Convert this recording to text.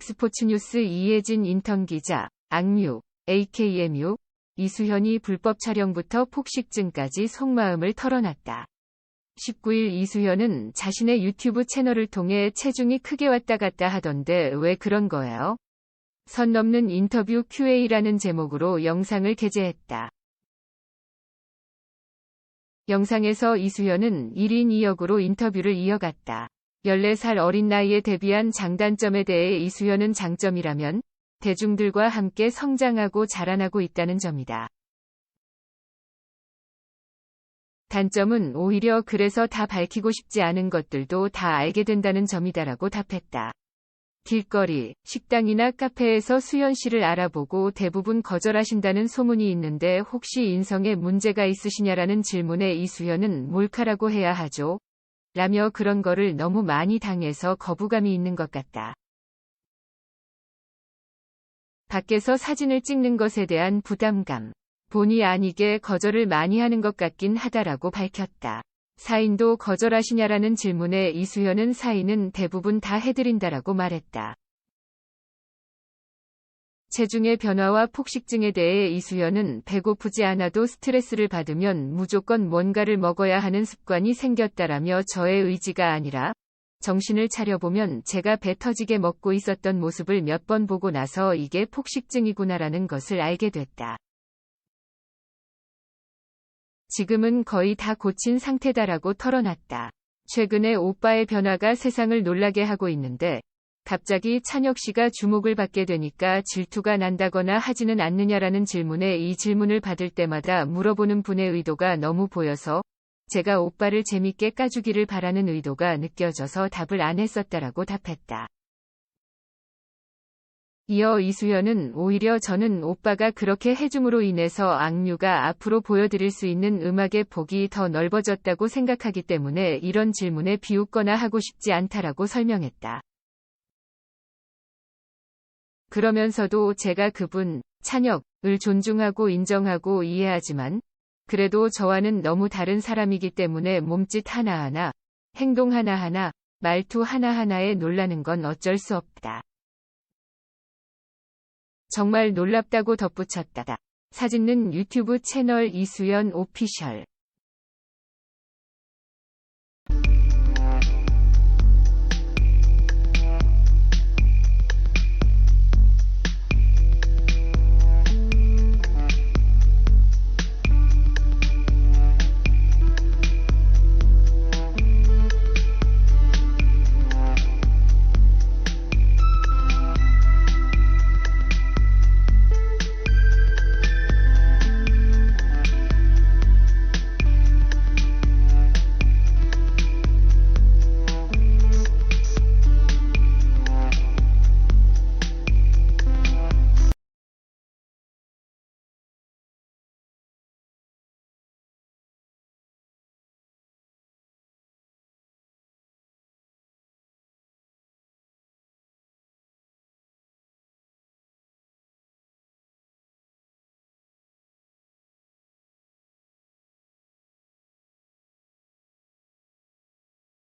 엑스포츠뉴스 이혜진 인턴 기자, 악뮤, AKMU, 이수현이 불법 촬영부터 폭식증까지 속마음을 털어놨다. 19일 이수현은 자신의 유튜브 채널을 통해 체중이 크게 왔다 갔다 하던데 왜 그런 거예요? 선 넘는 인터뷰 QA라는 제목으로 영상을 게재했다. 영상에서 이수현은 1인 2역으로 인터뷰를 이어갔다. 14살 어린 나이에 데뷔한 장단점에 대해 이수현은 장점이라면 대중들과 함께 성장하고 자라나고 있다는 점이다. 단점은 오히려 그래서 다 밝히고 싶지 않은 것들도 다 알게 된다는 점이다라고 답했다. 길거리, 식당이나 카페에서 수연 씨를 알아보고 대부분 거절하신다는 소문이 있는데 혹시 인성에 문제가 있으시냐라는 질문에 이수연은 몰카라고 해야 하죠. 라며 그런 거를 너무 많이 당해서 거부감이 있는 것 같다. 밖에서 사진을 찍는 것에 대한 부담감. 본의 아니게 거절을 많이 하는 것 같긴 하다라고 밝혔다. 사인도 거절하시냐라는 질문에 이수연은 사인은 대부분 다 해드린다라고 말했다. 체중의 변화와 폭식증에 대해 이수연은 배고프지 않아도 스트레스를 받으면 무조건 뭔가를 먹어야 하는 습관이 생겼다라며 저의 의지가 아니라 정신을 차려보면 제가 배 터지게 먹고 있었던 모습을 몇 번 보고 나서 이게 폭식증이구나라는 것을 알게 됐다. 지금은 거의 다 고친 상태다라고 털어놨다. 최근에 오빠의 변화가 세상을 놀라게 하고 있는데 갑자기 찬혁 씨가 주목을 받게 되니까 질투가 난다거나 하지는 않느냐라는 질문에 이 질문을 받을 때마다 물어보는 분의 의도가 너무 보여서 제가 오빠를 재밌게 까주기를 바라는 의도가 느껴져서 답을 안 했었다라고 답했다. 이어 이수연은 오히려 저는 오빠가 그렇게 해줌으로 인해서 악뮤가 앞으로 보여드릴 수 있는 음악의 폭이 더 넓어졌다고 생각하기 때문에 이런 질문에 비웃거나 하고 싶지 않다라고 설명했다. 그러면서도 제가 그분, 찬혁을 존중하고 인정하고 이해하지만 그래도 저와는 너무 다른 사람이기 때문에 몸짓 하나하나, 행동 하나하나, 말투 하나하나에 놀라는 건 어쩔 수 없다. 정말 놀랍다고 덧붙였다. 사진은 유튜브 채널 이수연 오피셜.